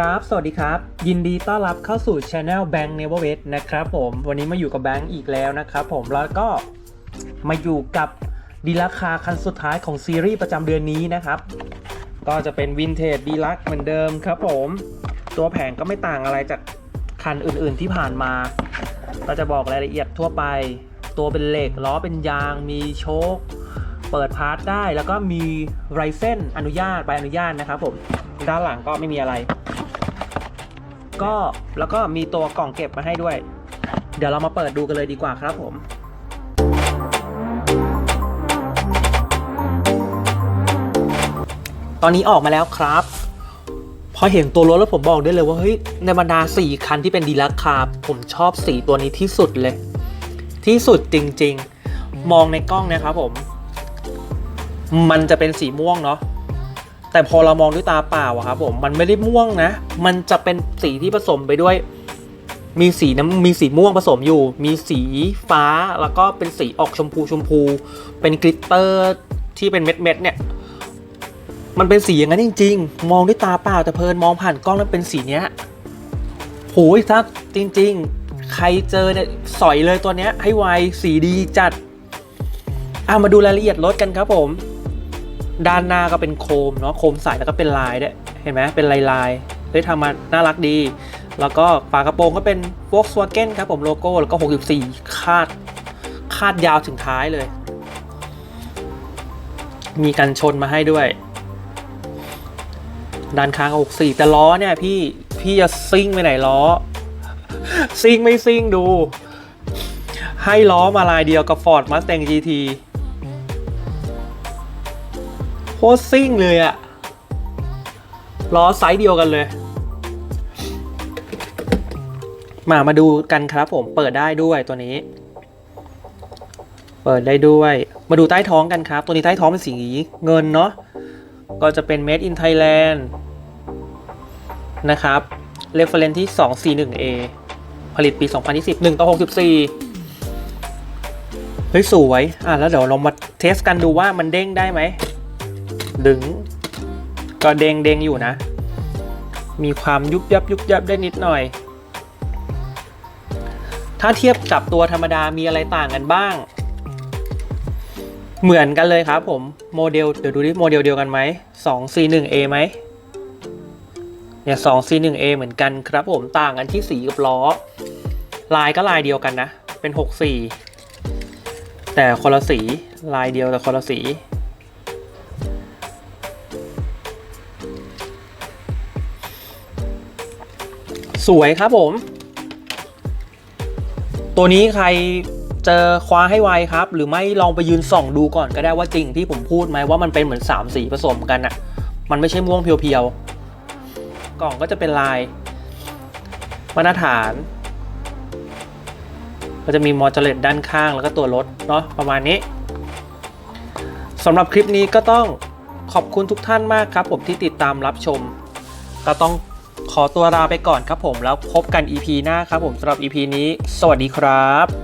ครับ สวัสดีครับ ยินดีต้อนรับเข้าสู่ Channel Bank Never Wait นะครับผม วันนี้มาอยู่กับแบงค์อีกแล้วนะครับผม แล้วก็มาอยู่กับดีลักคาคันสุดท้ายของซีรีส์ประจำเดือนนี้นะครับ ก็จะเป็นวินเทจดีลักเหมือนเดิมครับผม ตัวแผงก็ไม่ต่างอะไรจากคันอื่นๆที่ผ่านมา ก็จะบอกรายละเอียดทั่วไป ตัวเป็นเหล็กล้อเป็นยาง มีโชคเปิดพาร์ทได้แล้วก็มีไรเส้นอนุญาตใบอนุญาตนะครับผมด้านหลังก็ไม่มีอะไร ก็แล้วก็มีตัวกล่องเก็บมาให้ด้วย เดี๋ยวเรามาเปิดดูกันเลยดีกว่าครับผมตอนนี้ออกมาแล้วครับ พอเห็นตัวรถแล้วผมบอกได้เลยว่าเฮ้ยในบรรดา 4 คันที่เป็นดีลักคาร์ผมชอบสีตัวนี้ที่สุดเลย ที่สุดจริง ๆ มองในกล้องนะครับผม มันจะเป็นสีม่วงเนาะ แต่พอเรามองด้วยตาเปล่าอะครับผมมันไม่ได้ม่วงนะ มันจะเป็นสีที่ผสมไปด้วย มีสีน้ำมีสีม่วงผสมอยู่ มีสีฟ้าแล้วก็เป็นสีออกชมพูชมพู เป็นกลิตเตอร์ที่เป็นเม็ดเม็ดเนี่ยมันเป็นสีอย่างนั้นจริง ๆ มองด้วยตาเปล่าแต่เพลินมองผ่านกล้องแล้วเป็นสีเนี้ยโหยถ้าจริง ๆ ใครเจอเนี่ยสอยเลยตัวเนี้ยให้ไวสีดีจัดอะมาดูรายละเอียดรถกันครับผม ด้านหน้าก็เป็นโคมเนาะโคมใสแล้วก็เป็นลายด้วยเห็นไหมเป็นลายลายเฮ้ยทำมาน่ารักดี แล้วก็ฝากระโปรงก็เป็น Volkswagen ครับผมโลโก้แล้วก็ 64 คาด คาดยาวถึงท้ายเลย มีกันชนมาให้ด้วย ด้านข้างก็64 แต่ล้อเนี่ยพี่พี่จะซิ่งไปไหนล้อ ซิ่งไม่ซิ่งดู ให้ล้อมาลายเดียวกับ Ford Mustang GT ตรซิ่งเลยอะล้อไซส์เดียวกันเลย มามาดูกันครับผมเปิดได้ด้วยตัวนี้ เปิดได้ด้วย มาดูใต้ท้องกันครับ ตัวนี้ใต้ท้องเป็นสีเงินเนาะก็จะเป็น made in Thailand นะครับ reference ที่ 241A ผลิตปี 2020 1ต่อ64 เฮ้ย สวย อะ แล้วเดี๋ยวเรามาเทสกันดูว่ามันเด้งได้ไหม ดึง ก็เด้งเด้งอยู่นะ มีความยุบยับยุบยับได้นิดหน่อย ถ้าเทียบกับตัวธรรมดามีอะไรต่างกันบ้าง เหมือนกันเลยครับผมโมเดลเดี๋ยวดูดิโมเดลเดียวกันไหม 2C1A ไหมเนี่ย 2C1A เหมือนกันครับผมต่างกันที่สีกับล้อ ลายก็ลายเดียวกันนะ เป็น 64 แต่คนละสีลายเดียวแต่คนละสี สวยครับผม ตัวนี้ใครเจอคว้าให้ไวครับ หรือไม่ลองไปยืนส่องดูก่อนก็ได้ว่าจริงที่ผมพูดไหมว่ามันเป็นเหมือน3สีผสมกันอะมันไม่ใช่ม่วงเพียวๆ กล่องก็จะเป็นลาย มาตรฐาน ก็จะมีมอเตอร์เลตด้านข้างแล้วก็ตัวรถเนาะประมาณนี้สำหรับคลิปนี้ก็ต้องขอบคุณทุกท่านมากครับ ผมที่ติดตามรับชม ก็ต้อง ขอตัวลาไปก่อนครับผมแล้วพบกัน EP หน้าครับผมสำหรับ EP นี้ สวัสดีครับ